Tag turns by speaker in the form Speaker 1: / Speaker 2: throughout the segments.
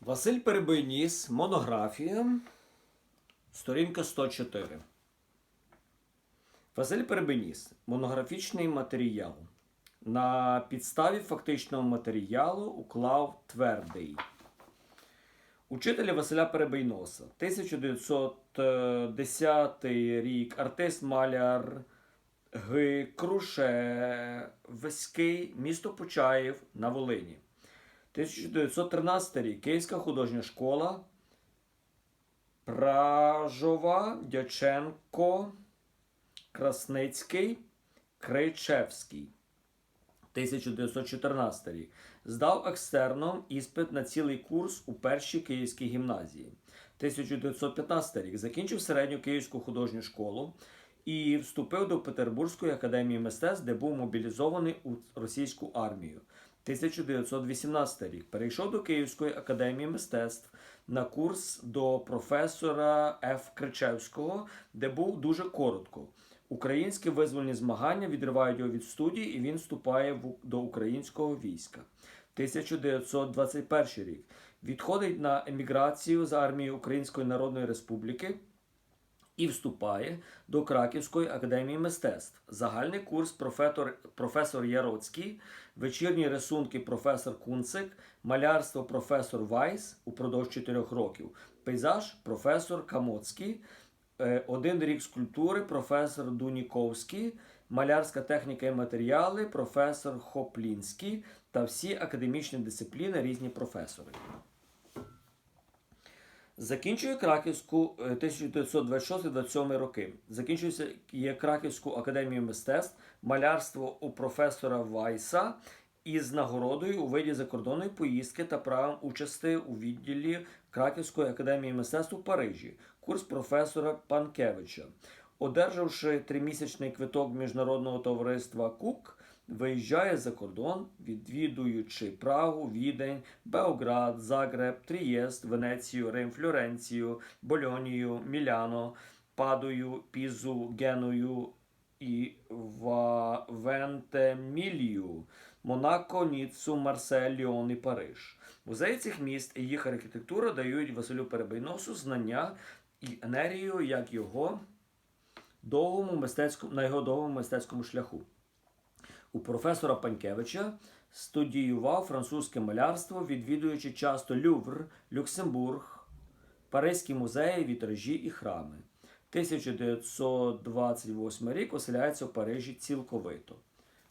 Speaker 1: Василь Перебийніс, монографія, сторінка 104. Василь Перебийніс. Монографічний матеріал. На підставі фактичного матеріалу уклав твердий. Учителя Василя Перебийноса. 1910 рік. Артист маляр Г. Крушевський, місто Почаїв на Волині. 1913 рік Київська художня школа. Пражова, Дяченко, Красницький, Кричевський. 1914 рік. Здав екстерном іспит на цілий курс у першій Київській гімназії. 1915 рік. Закінчив середню Київську художню школу і вступив до Петербурзької академії мистецтв, де був мобілізований у російську армію. 1918 рік перейшов до Київської академії мистецтв на курс до професора Ф. Кричевського, де був дуже коротко. Українські визвольні змагання відривають його від студії, і він вступає в- до українського війська. 1921 рік відходить на еміграцію з армії Української Народної Республіки і вступає до Краківської академії мистецтв. Загальний курс професор, професор Яроцький, вечірні рисунки професор Кунцик, малярство професор Вайс упродовж 4 років, пейзаж професор Камоцький, е, один рік скульптури професор Дуніковський, малярська техніка і матеріали професор Хоплінський та всі академічні дисципліни різні професори. Закінчує Краківську е, 1926-27 роки. Закінчується є Краківську академію мистецтв, малярство у професора Вайса із нагородою у виді закордонної поїздки та правом участі у відділі Краківської академії мистецтв у Парижі, курс професора Панкевича. Одержавши тримісячний квиток міжнародного товариства КУК, виїжджає за кордон, відвідуючи Прагу, Відень, Белград, Загреб, Трієст, Венецію, Рим, Флоренцію, Больонію, Міляно, Падою, Пізу, Геную і Ва- Вентемілію, Монако, Ніццу, Марсель, Ліон і Париж. Музеї цих міст і їх архітектура дають Василю Перебийносу знання і енергію як його довгому мистецькому, на його довгому мистецькому шляху. У професора Панькевича студіював французьке малярство, відвідуючи часто Лювр, Люксембург, Паризькі музеї, вітражі і храми. 1928 рік оселяється в Парижі цілковито.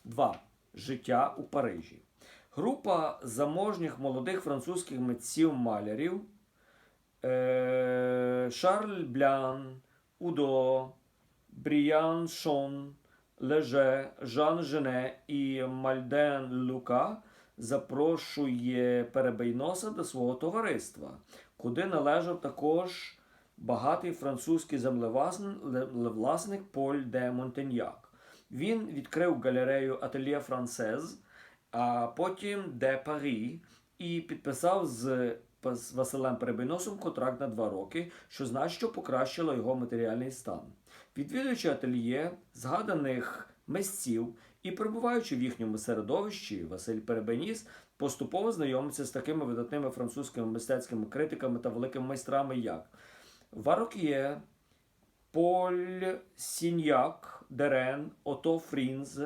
Speaker 1: 2. Життя у Парижі. Група заможніх молодих французьких митців-малярів е, Шарль Блян, Удо, Бріян Шон, Леже, Жан Жене і Мальден Лука запрошує Перебийноса до свого товариства, куди належав також багатий французький землевласник Поль де Монтеньяк. Він відкрив галерею Ательє Францез, а потім де Парі, і підписав з з Василем Перебийносом контракт на два роки, що значно покращило його матеріальний стан. Відвідуючи ательє згаданих мисців і перебуваючи в їхньому середовищі, Василь Перебеніс поступово знайомиться з такими видатними французькими мистецькими критиками та великими майстрами, як Варок'є, Поль Сіньяк, Дерен, Ото Фрінз,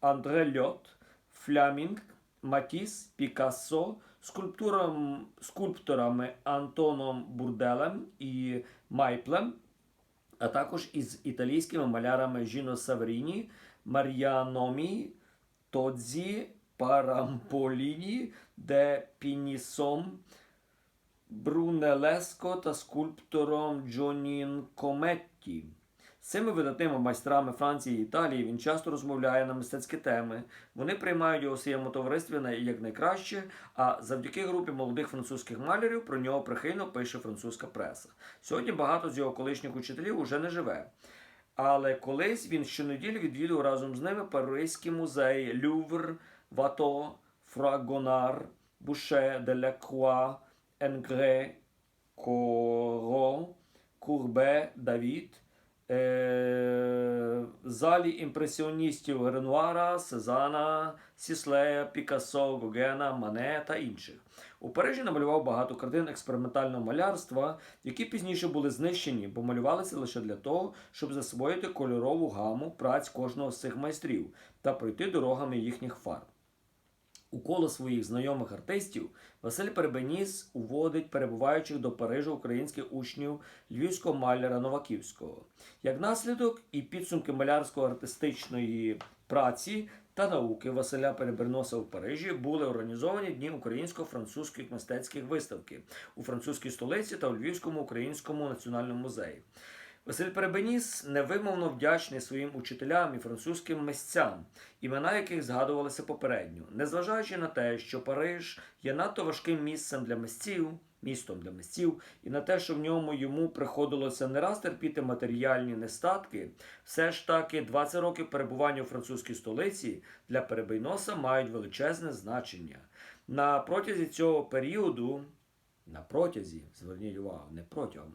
Speaker 1: Андре Льот, Флямінг, Матіс, Пікассо, скульптурам, скульпторами Антоном Бурделем і Майплем, а також із італійськими малярами Жіно Савріні, Мар'яномі, Тодзі, Парамполіні, Де Пінісом, Брунелеско та скульптором Джонін Кометті. Цими видатними майстрами Франції і Італії він часто розмовляє на мистецькі теми. Вони приймають його у своєму товаристві як найкраще, а завдяки групі молодих французьких малярів про нього прихильно пише французька преса. Сьогодні багато з його колишніх учителів уже не живе. Але колись він щонеділі відвідував разом з ними Паризькі музеї Лювр, Вато, Фрагонар, Буше, Делекруа, Енгре, Коро, Курбе, Давід, е, залі імпресіоністів Ренуара, Сезана, Сіслея, Пікассо, Гогена, Мане та інших. У Парижі намалював багато картин експериментального малярства, які пізніше були знищені, бо малювалися лише для того, щоб засвоїти кольорову гаму праць кожного з цих майстрів та пройти дорогами їхніх фарб. У коло своїх знайомих артистів Василь Перебеніс уводить перебуваючих до Парижа українських учнів львівського маляра Новаківського. Як наслідок і підсумки малярсько-артистичної праці та науки Василя Переберноса в Парижі були організовані дні українсько-французьких мистецьких виставки у французькій столиці та у Львівському українському національному музеї. Василь Перебеніс невимовно вдячний своїм учителям і французьким мисцям, імена яких згадувалися попередньо, незважаючи на те, що Париж є надто важким місцем для мисців, містом для мисців, і на те, що в ньому йому приходилося не раз терпіти матеріальні нестатки, все ж таки 20 років перебування у французькій столиці для Перебейноса мають величезне значення. На протязі цього періоду, на протязі, зверніть увагу, не протягом.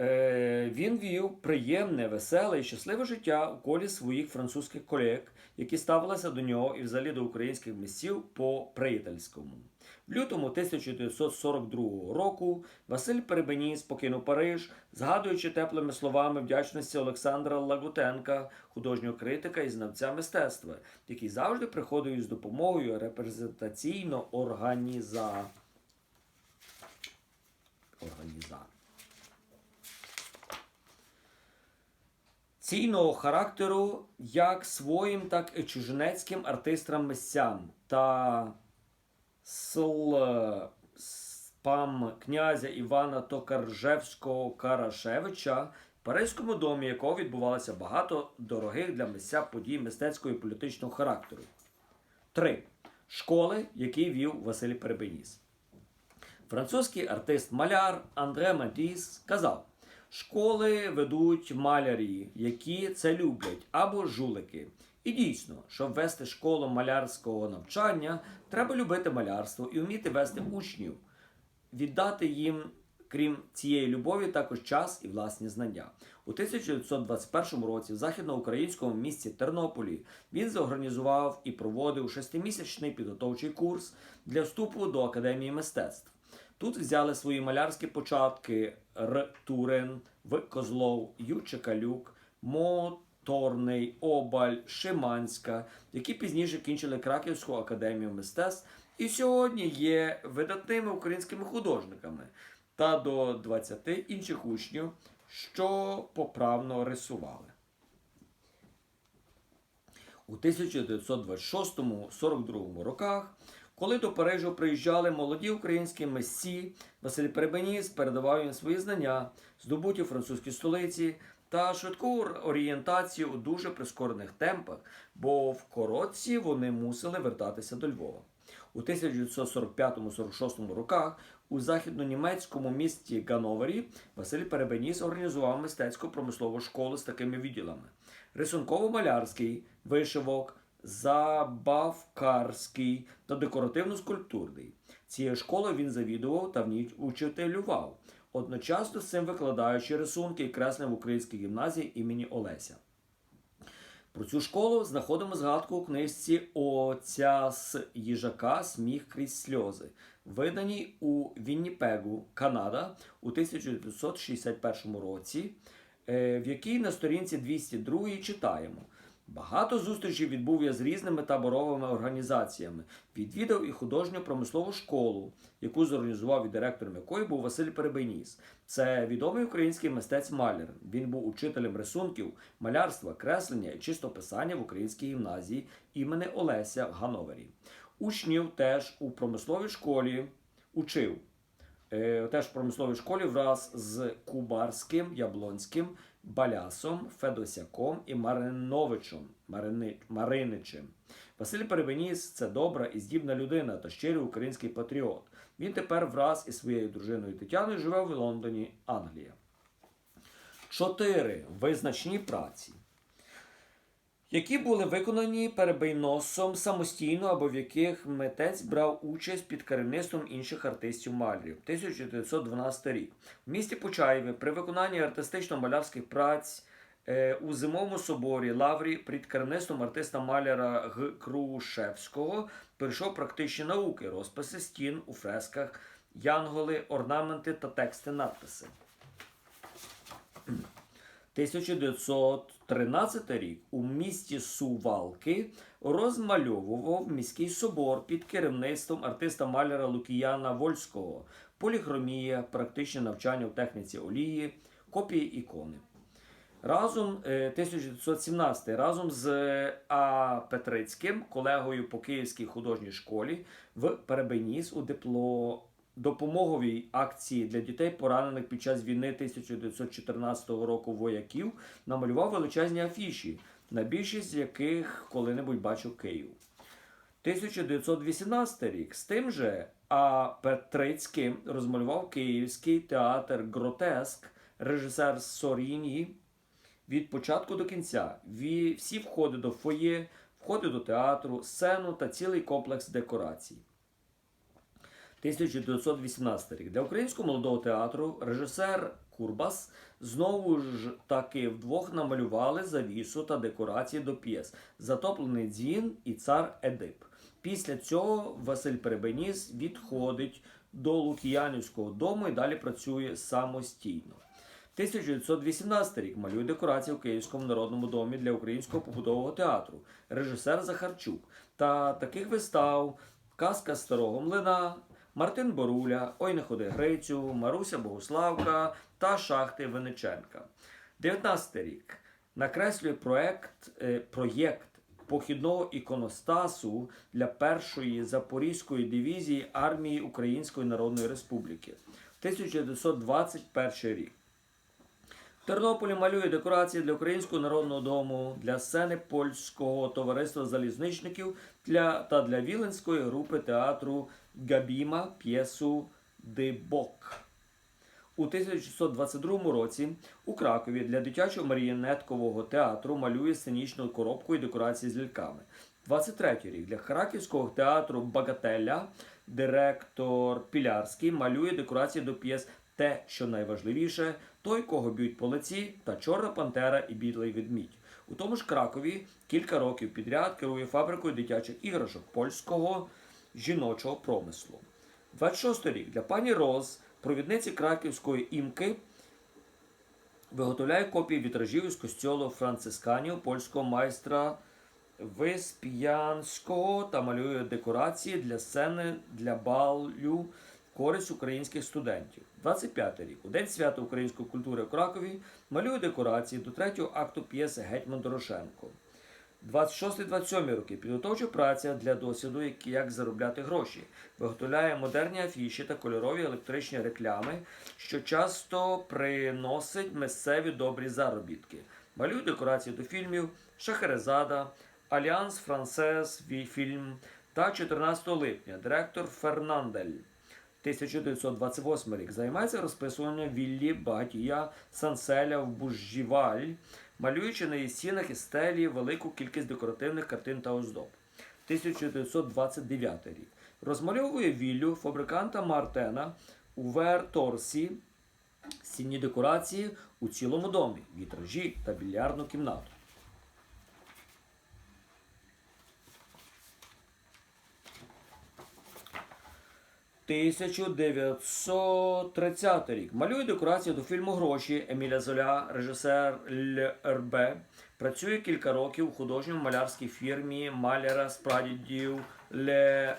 Speaker 1: Е, Він вів приємне, веселе і щасливе життя у колі своїх французьких колег, які ставилися до нього і взагалі до українських місців по приятельському. В лютому 1942 року Василь Перебеніс покинув Париж, згадуючи теплими словами вдячності Олександра Лагутенка, художнього критика і знавця мистецтва, який завжди приходив із допомогою репрезентаційно організа... організа... ційного характеру як своїм, так і чужинецьким артистам мисцям та спам князя Івана Токаржевського Карашевича, в Паризькому домі, якого відбувалося багато дорогих для митця подій мистецького і політичного характеру. 3. Школи, які вів Василь Перебеніс. Французький артист-маляр Андре Матіс сказав: школи ведуть малярі, які це люблять, або жулики. І дійсно, щоб вести школу малярського навчання, треба любити малярство і вміти вести учнів, віддати їм, крім цієї любові, також час і власні знання. У 1921 році в західноукраїнському місті Тернополі він зорганізував і проводив шестимісячний підготовчий курс для вступу до Академії мистецтв. Тут взяли свої малярські початки Р. Турин, В. Козлов, Ю. Чекалюк, Моторний, Обаль, Шиманська, які пізніше кінчили Краківську академію мистецтв і сьогодні є видатними українськими художниками та до 20 інших учнів, що поправно рисували. У 1926-42 роках, коли до Парижу приїжджали молоді українські митці, Василь Перебеніс передавав їм свої знання, здобуті у французькій столиці та швидку орієнтацію у дуже прискорених темпах, бо в коротці вони мусили вертатися до Львова. У 1945-46 роках у західнонімецькому місті Гановері Василь Перебеніс організував мистецьку промислову школу з такими відділами: рисунково-малярський, вишивок, забавкарський та декоративно-скульптурний. Цією школою він завідував та в ній учителював, одночасно з цим викладаючи рисунки і креслення в українській гімназії імені Олеся. Про цю школу знаходимо згадку у книжці Отця з їжака Сміх крізь сльози, виданій у Вінніпегу, Канада у 1961 році, е, в якій на сторінці 202 читаємо. Багато зустрічей відбув я з різними таборовими організаціями. Відвідав і художню промислову школу, яку зорганізував і директором якої був Василь Перебеніс. Це відомий український мистець-маляр. Він був учителем рисунків, малярства, креслення і чистописання в українській гімназії імени Олеся в Гановері. Учнів теж у промисловій школі учив. Е, теж в промисловій школі враз з Кубарським, Яблонським, Балясом, Федосяком і Мариновичем, Марини, Мариничем. Василь Перебеніс це добра і здібна людина та щирий український патріот. Він тепер враз із своєю дружиною Тетяною живе в Лондоні, Англія. Чотири визначні праці. Які були виконані перебийносом самостійно або в яких митець брав участь під керівництвом інших артистів-малярів. 1912 рік. В місті Почаєві при виконанні артистично-малярських праць е, у Зимовому соборі Лаврі під керівництвом артиста-маляра Г. Крушевського прийшов практичні науки, розписи стін у фресках, янголи, орнаменти та тексти надписи. 1913 рік у місті Сувалки розмальовував міський собор під керівництвом артиста маляра Лукіяна Вольського, поліхромія, практичне навчання в техніці олії, копії ікони. Разом е, 1917 разом з А. Петрицьким, колегою по Київській художній школі, в Перебеніс у дипло допомоговій акції для дітей, поранених під час війни 1914 року вояків, намалював величезні афіші, на більшість з яких коли-небудь бачив Київ. 1918 рік з тим же А. Петрицьким розмалював Київський театр Гротеск, режисер Соріні від початку до кінця. Всі входи до фоє, входи до театру, сцену та цілий комплекс декорацій. 1918 рік. Для українського молодого театру режисер Курбас знову ж таки вдвох намалювали завісу та декорації до п'єс Затоплений дзвін і цар Едип. Після цього Василь Перебеніс відходить до Лукіянівського дому і далі працює самостійно. 1918 рік малює декорації у Київському народному домі для українського побудового театру, режисер Захарчук та таких вистав Казка старого млина, Мартин Боруля, Ой не ходи Грицю, Маруся Богуславка та Шахти Винниченка. 19 рік накреслює проект, е, проєкт похідного іконостасу для першої Запорізької дивізії армії Української Народної Республіки. 1921 рік. Тернополі малює декорації для Українського народного дому, для сцени польського товариства залізничників для, та для Віленської групи театру Габіма п'єсу Дибок. У 1622 році у Кракові для дитячого маріонеткового театру малює сценічну коробку і декорації з ляльками. 23-й рік для Харківського театру Багателя директор Пілярський малює декорації до п'єс Те, що найважливіше, той, кого б'ють по лиці, та Чорна Пантера і Білий ведмідь. У тому ж Кракові кілька років підряд керує фабрикою дитячих іграшок польського жіночого промислу. 26 рік для пані Роз, провідниці краківської імки, виготовляє копії вітражів із костьолу францисканів польського майстра Виспіянського та малює декорації для сцени для балю користь українських студентів. 25 рік. У День свята української культури в Кракові малює декорації до третього акту п'єси Гетьман Дорошенко. 26-27 роки підготовча праця для досвіду, як, заробляти гроші. Виготовляє модерні афіші та кольорові електричні реклами, що часто приносить місцеві добрі заробітки. Малює декорації до фільмів Шахерезада, Альянс Францез фільм та 14 липня директор Фернандель. 1928 рік займається розписуванням віллі багатія Санселя в Бужжіваль, малюючи на її стінах і стелі велику кількість декоративних картин та оздоб. 1929 рік розмальовує віллю фабриканта Мартена у Верторсі, стінні декорації у цілому домі, вітражі та більярдну кімнату. – 1930 рік. Малює декорації до фільму Гроші Еміля Золя, режисер ЛРБ. Працює кілька років у художньо малярській фірмі маляра з прадідів Ле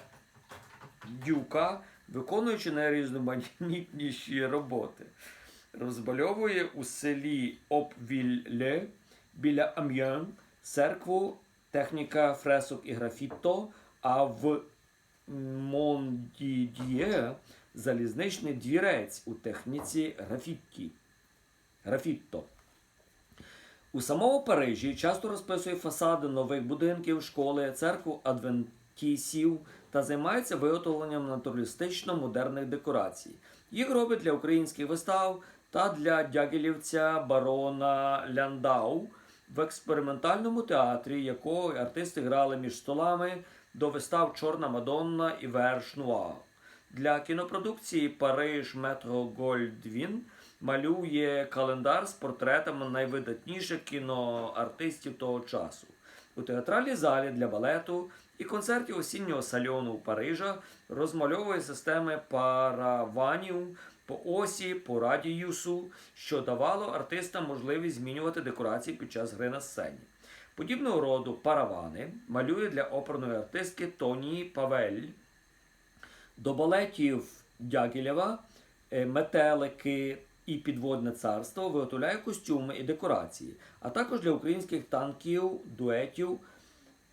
Speaker 1: Дюка, виконуючи найрізноманітніші роботи. Розмальовує у селі Опвілле біля Амьян церкву, техніка фресок і графіто, а в Мондід'є залізничний двірець у техніці графітті. Графітто. У самому Парижі часто розписує фасади нових будинків, школи, церкву адвентісів та займається виготовленням натуралістично-модерних декорацій. Їх робить для українських вистав та для дягілівця барона Ляндау в експериментальному театрі, якого артисти грали між столами до вистав Чорна Мадонна і Верш Нуар. Для кінопродукції Париж Метро Гольдвін малює календар з портретами найвидатніших кіноартистів того часу. У театральній залі для балету і концертів осіннього сальону Парижа розмальовує системи параванів по осі, по радіусу, що давало артистам можливість змінювати декорації під час гри на сцені. Подібного роду паравани малює для оперної артистки Тоні Павель. До балетів Дягілєва, е, метелики і підводне царство виготовляє костюми і декорації, а також для українських танків, дуетів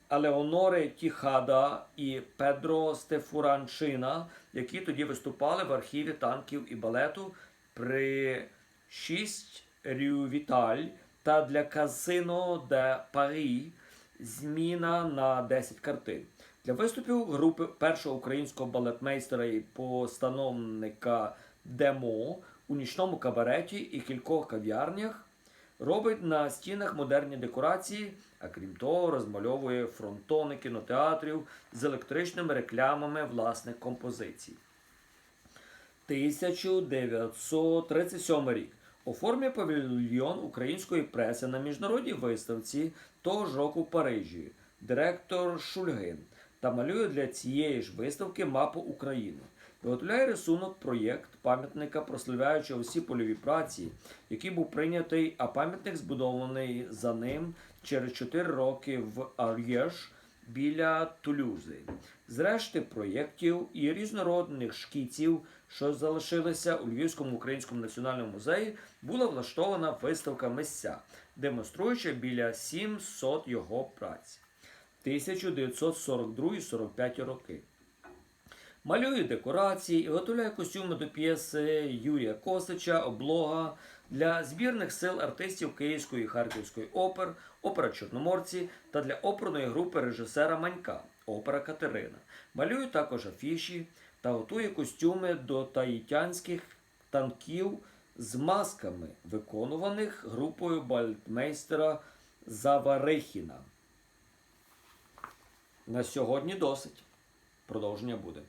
Speaker 1: Алеонори Тіхада і Педро Стефуранчина, які тоді виступали в архіві танків і балету при 6 Рю Віталь та для Казино де Парі зміна на 10 картин. Для виступів групи першого українського балетмейстера і постановника Демо у нічному кабареті і кількох кав'ярнях робить на стінах модерні декорації, а крім того, розмальовує фронтони кінотеатрів з електричними рекламами власних композицій. 1937 рік. Оформлює павільйон української преси на міжнародній виставці того ж року в Парижі, директор Шульгин, та малює для цієї ж виставки мапу України. Виготовляє рисунок проєкт пам'ятника, прославляючи усі польові праці, який був прийнятий, а пам'ятник збудований за ним через 4 роки в Ар'єш біля Тулюзи. Зрешти проєктів і різнородних шкіців, що залишилися у Львівському українському національному музеї, була влаштована виставка місця, демонструючи біля 700 його праць. 1942-45 роки. Малює декорації і готує костюми до п'єси Юрія Косича, облога для збірних сил артистів Київської і Харківської опер, опера Чорноморці та для оперної групи режисера Манька, опера Катерина. Малює також афіші та готує костюми до таїтянських танків з масками, виконуваних групою бальтмейстера Заварихіна. На сьогодні досить. Продовження буде.